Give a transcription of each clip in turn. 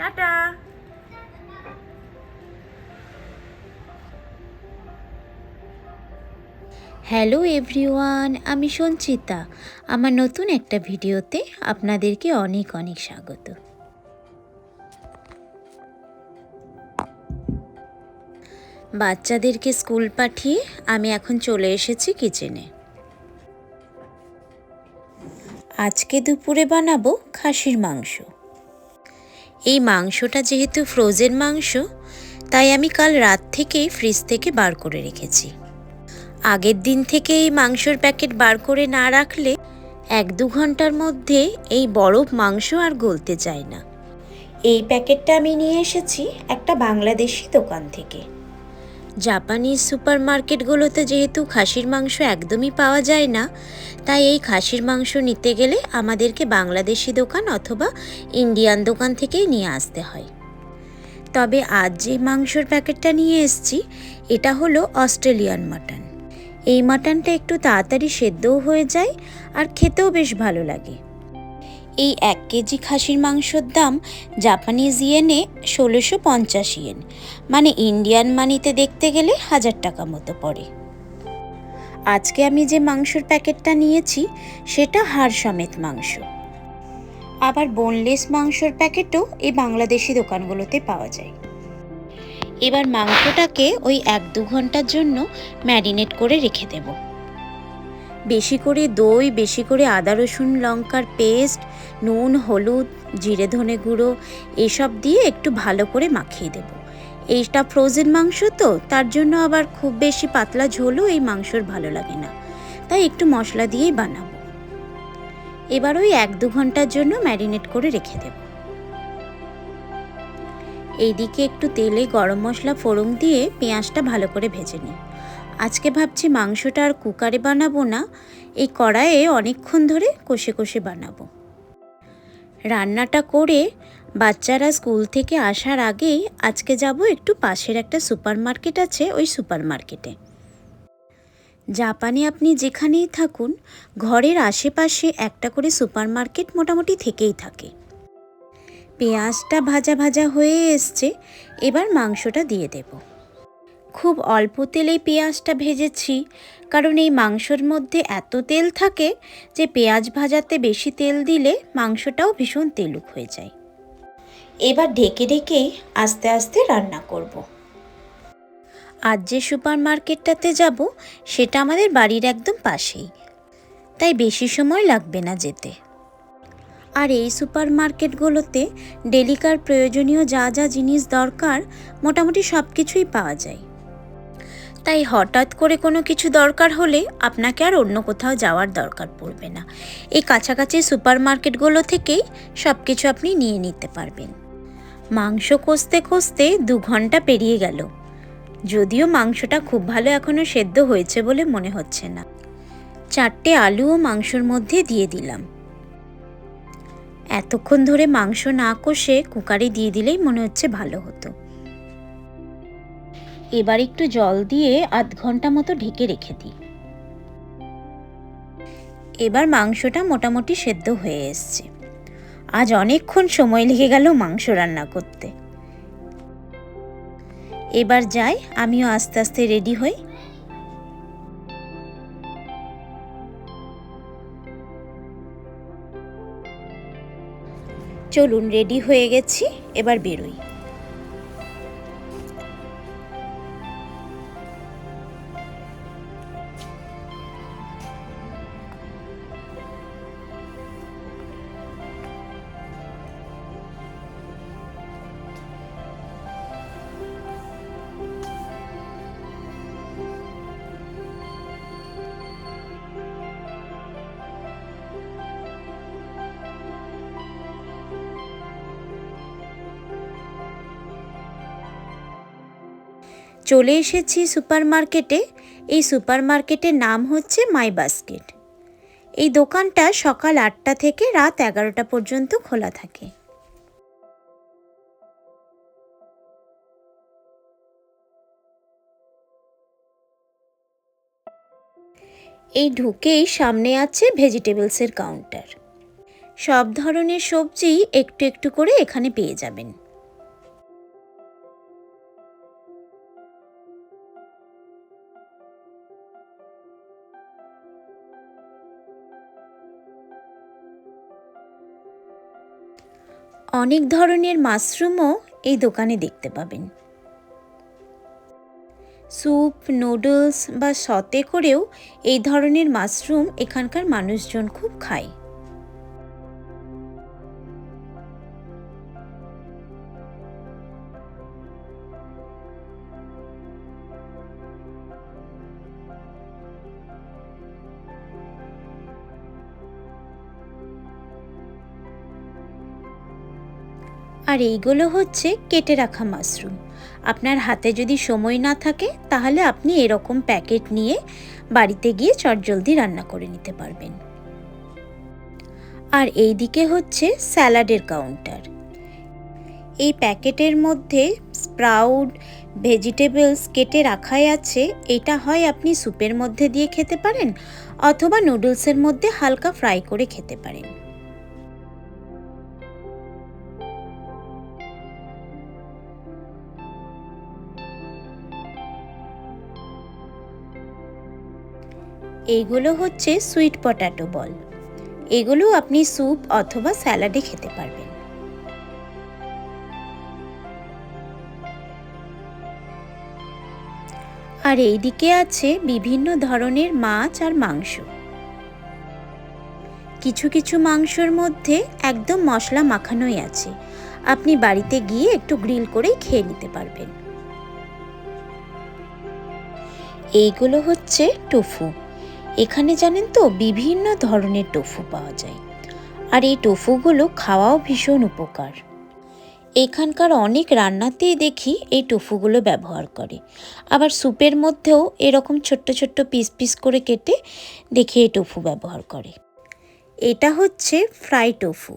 Tata. Hello everyone, আমি সঞ্চিতা। আমার নতুন একটা ভিডিওতে আপনাদেরকে অনেক অনেক স্বাগত। বাচ্চাদেরকে স্কুল পাঠিয়ে আমি এখন চলে এসেছি কিচেনে। আজকে দুপুরে বানাবো খাসির মাংস। এই মাংসটা যেহেতু ফ্রোজেন মাংস, তাই আমি কাল রাত থেকেই ফ্রিজ থেকে বার করে রেখেছি। আগের দিন থেকে এই মাংসর প্যাকেট বার করে না রাখলে এক দু ঘণ্টার মধ্যে এই বরফ মাংস আর গলতে চায় না। এই প্যাকেটটা আমি নিয়ে এসেছি একটা বাংলাদেশি দোকান থেকে। জাপানিজ সুপার মার্কেটগুলোতে যেহেতু খাসির মাংস একদমই পাওয়া যায় না, তাই এই খাসির মাংস নিতে গেলে আমাদেরকে বাংলাদেশি দোকান অথবা ইন্ডিয়ান দোকান থেকেই নিয়ে আসতে হয়। তবে আজ যে মাংসর প্যাকেটটা নিয়ে এসেছি, এটা হলো অস্ট্রেলিয়ান মাটন। এই মাটনটা একটু তাড়াতাড়ি সেদ্ধও হয়ে যায় আর খেতেও বেশ ভালো লাগে। এই এক কেজি খাসির মাংসর দাম জাপানিজ ইয়েনে ষোলোশো পঞ্চাশ ইয়েন। মানে ইন্ডিয়ান মানিতে দেখতে গেলে হাজার টাকা মতো পড়ে। আজকে আমি যে মাংসর প্যাকেটটা নিয়েছি, সেটা হাড় সমেত মাংস। আবার বোনলেস মাংসর প্যাকেটও এই বাংলাদেশি দোকানগুলোতে পাওয়া যায়। এবার মাংসটাকে ওই এক দু ঘণ্টার জন্য ম্যারিনেট করে রেখে দেব। বেশি করে দই, বেশি করে আদা, রসুন, লঙ্কার পেস্ট, নুন, হলুদ, জিরে, ধনে গুঁড়ো, এসব দিয়ে একটু ভালো করে মাখিয়ে দেব। এইটা ফ্রোজেন মাংস তো, তার জন্য আবার খুব বেশি পাতলা ঝোলও এই মাংসর ভালো লাগে না। তাই একটু মশলা দিয়েই বানাবো। এবার ওই এক দু ঘণ্টার জন্য ম্যারিনেট করে রেখে দেবো। এইদিকে একটু তেলে গরম মশলা ফোড়ন দিয়ে পেঁয়াজটা ভালো করে ভেজে নিই। আজকে ভাবছি মাংসটা আর কুকারে বানাবো না, এই কড়াইয়ে অনেকক্ষণ ধরে কষে কষে বানাবো। রান্নাটা করে বাচ্চারা স্কুল থেকে আসার আগেই আজকে যাব একটু পাশের একটা সুপার মার্কেট আছে, ওই সুপার মার্কেটে জাপানে আপনি যেখানেই থাকুন, ঘরের আশেপাশে একটা করে সুপার মার্কেট মোটামুটি থেকেই থাকে। পেঁয়াজটা ভাজা ভাজা হয়ে এসছে, এবার মাংসটা দিয়ে দেব। খুব অল্প তেলেই পেঁয়াজটা ভেজেছি। কারণ এই মাংসর মধ্যে এত তেল থাকে যে পেঁয়াজ ভাজাতে বেশি তেল দিলে মাংসটাও ভীষণ তেলুক হয়ে যায়। এবার ঢেকে ঢেকেই আস্তে আস্তে রান্না করব। আজ যে সুপার মার্কেটটাতে যাব, সেটা আমাদের বাড়ির একদম পাশেই। তাই বেশি সময় লাগবে না যেতে। আর এই সুপার মার্কেটগুলোতে ডেলিকার প্রয়োজনীয় যা যা জিনিস দরকার, মোটামুটি সব কিছুই পাওয়া যায়। তাই হঠাৎ করে কোনো কিছু দরকার হলে আপনাকে আর অন্য কোথাও যাওয়ার দরকার পড়বে না। এই কাছাকাছি সুপার মার্কেটগুলো থেকেই সব কিছু আপনি নিয়ে নিতে পারবেন। মাংস কষতে কষতে দু ঘণ্টা পেরিয়ে গেল। যদিও মাংসটা খুব ভালো এখনও সেদ্ধ হয়েছে বলে মনে হচ্ছে না। চারটে আলু ও মাংসর মধ্যে দিয়ে দিলাম। এতক্ষণ ধরে মাংস না কষে কুকারে দিয়ে দিলেই মনে হচ্ছে ভালো হতো। এবার একটু জল দিয়ে আধ ঘণ্টা মতো ঢেকে রেখে দিই। এবার মাংসটা মোটামুটি সেদ্ধ হয়ে এসছে। আজ অনেকক্ষণ সময় লেগে গেল মাংস রান্না করতে। এবার যাই, আমিও আস্তে আস্তে রেডি হই। চলুন, রেডি হয়ে গেছি, এবার বেরোই। চলে এসেছি সুপার মার্কেটে এই সুপার মার্কেটের নাম হচ্ছে মাই বাস্কেট। এই দোকানটা সকাল আটটা থেকে রাত এগারোটা পর্যন্ত খোলা থাকে। এই ঢুকেই সামনে আছে ভেজিটেবলসের কাউন্টার। সব ধরনের সবজি একটু একটু করে এখানে পেয়ে যাবেন। অনেক ধরনের মাশরুমও এই দোকানে দেখতে পাবেন। স্যুপ, নুডলস বা সতে করেও এই ধরনের মাশরুম এখানকার মানুষজন খুব খায়। আর এইগুলো হচ্ছে কেটে রাখা মাশরুম। আপনার হাতে যদি সময় না থাকে, তাহলে আপনি এরকম প্যাকেট নিয়ে বাড়িতে গিয়ে চটজলদি রান্না করে নিতে পারবেন। আর এই দিকে হচ্ছে স্যালাডের কাউন্টার। এই প্যাকেটের মধ্যে স্প্রাউট, ভেজিটেবলস কেটে রাখাই আছে। এটা হয় আপনি স্যুপের মধ্যে দিয়ে খেতে পারেন, অথবা নুডলসের মধ্যে হালকা ফ্রাই করে খেতে পারেন। এইগুলো হচ্ছে সুইট পটাটো বল এগুলো আপনি স্যুপ অথবা স্যালাডে খেতে পারবেন। আর এইদিকে আছে বিভিন্ন ধরনের মাছ আর মাংস। কিছু কিছু মাংসর মধ্যে একদম মশলা মাখানোই আছে। আপনি বাড়িতে গিয়ে একটু গ্রিল করেই খেয়ে নিতে পারবেন। এইগুলো হচ্ছে টোফু এখানে জানেন তো বিভিন্ন ধরনের টোফু পাওয়া যায়। আর এই টোফুগুলো খাওয়াও ভীষণ উপকার। এখানকার অনেক রান্নাতেই দেখি এই টোফুগুলো ব্যবহার করে। আবার স্যুপের মধ্যেও এরকম ছোট্ট ছোট্ট পিস পিস করে কেটে দেখি এই টোফু ব্যবহার করে। এটা হচ্ছে ফ্রাই টোফু।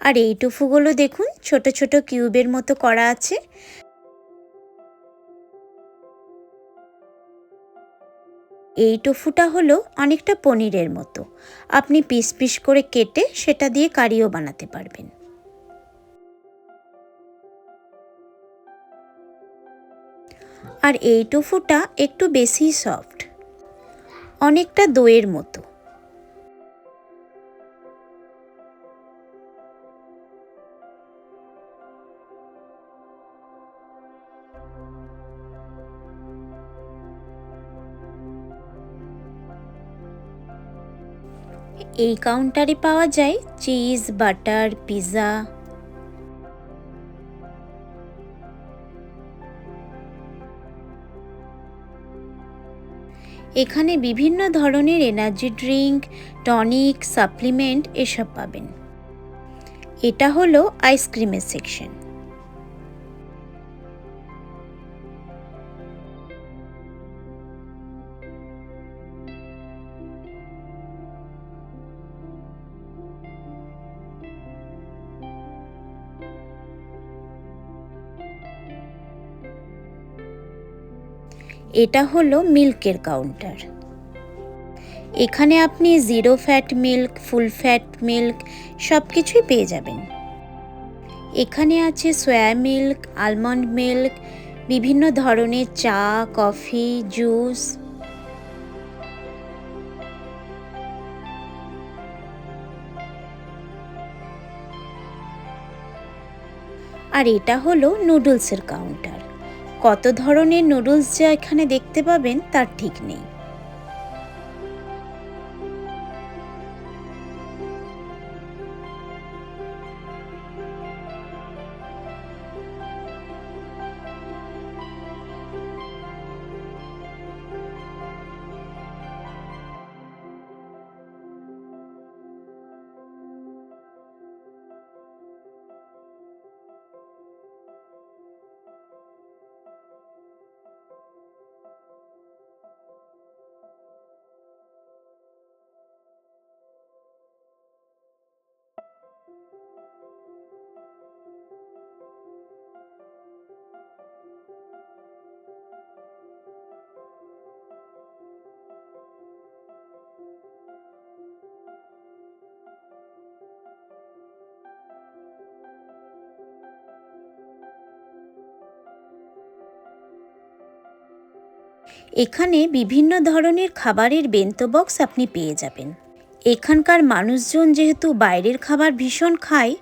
আর এই টোফুগুলো দেখুন, ছোট ছোট কিউবের মতো করা আছে। এই টোফুটা হলো অনেকটা পনিরের মতো। আপনি পিস পিস করে কেটে সেটা দিয়ে কারিও বানাতে পারবেন। আর এই টোফুটা একটু বেশি সফট, অনেকটা দইয়ের মতো। এই কাউন্টারে পাওয়া যায় চিজ বাটার পিৎজা এখানে বিভিন্ন ধরনের এনার্জি ড্রিঙ্ক টনিক সাপ্লিমেন্ট এসব পাবেন। এটা হলো আইসক্রিমের সেকশন এটা হলো মিল্কের কাউন্টার। এখানে আপনি zero fat milk, full fat milk সব কিছুই পেয়ে যাবেন। এখানে আছে সয়া মিল্ক, আলমন্ড মিল্ক, বিভিন্ন ধরনের চা, কফি, জুস। আর এটা হলো নুডলসের কাউন্টার। কত ধরনের নুডলস যা এখানে দেখতে পাবেন তার ঠিক নেই। এখানে বিভিন্ন ধরনের খাবারের বেন্তো বক্স আপনি পেয়ে যাবেন। এখানকার মানুষজন যেহেতু বাইরের খাবার ভীষণ খায়,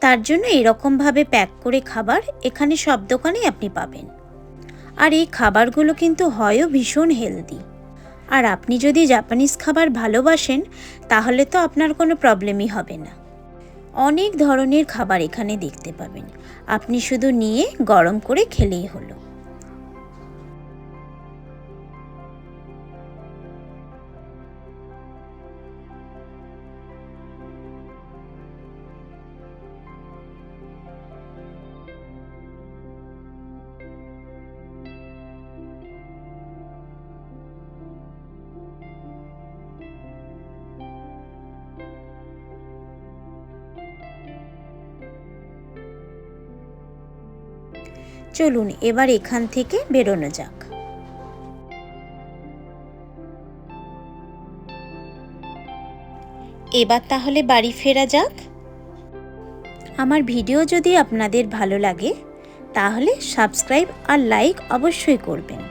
তার জন্য এরকমভাবে প্যাক করে খাবার এখানে সব দোকানেই আপনি পাবেন। আর এই খাবারগুলো কিন্তু হয়ও ভীষণ হেলদি। আর আপনি যদি জাপানিজ খাবার ভালোবাসেন, তাহলে তো আপনার কোনো প্রবলেমই হবে না। অনেক ধরনের খাবার এখানে দেখতে পাবেন। আপনি শুধু নিয়ে গরম করে খেলেই হলো। চলুন এবার এখান থেকে বেরোনো যাক। এবার তাহলে বাড়ি ফেরা যাক। আমার ভিডিও যদি আপনাদের ভালো লাগে, তাহলে সাবস্ক্রাইব আর লাইক অবশ্যই করবেন।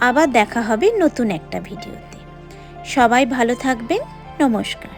আবার দেখা হবে নতুন একটা ভিডিওতে। সবাই ভালো থাকবেন, নমস্কার।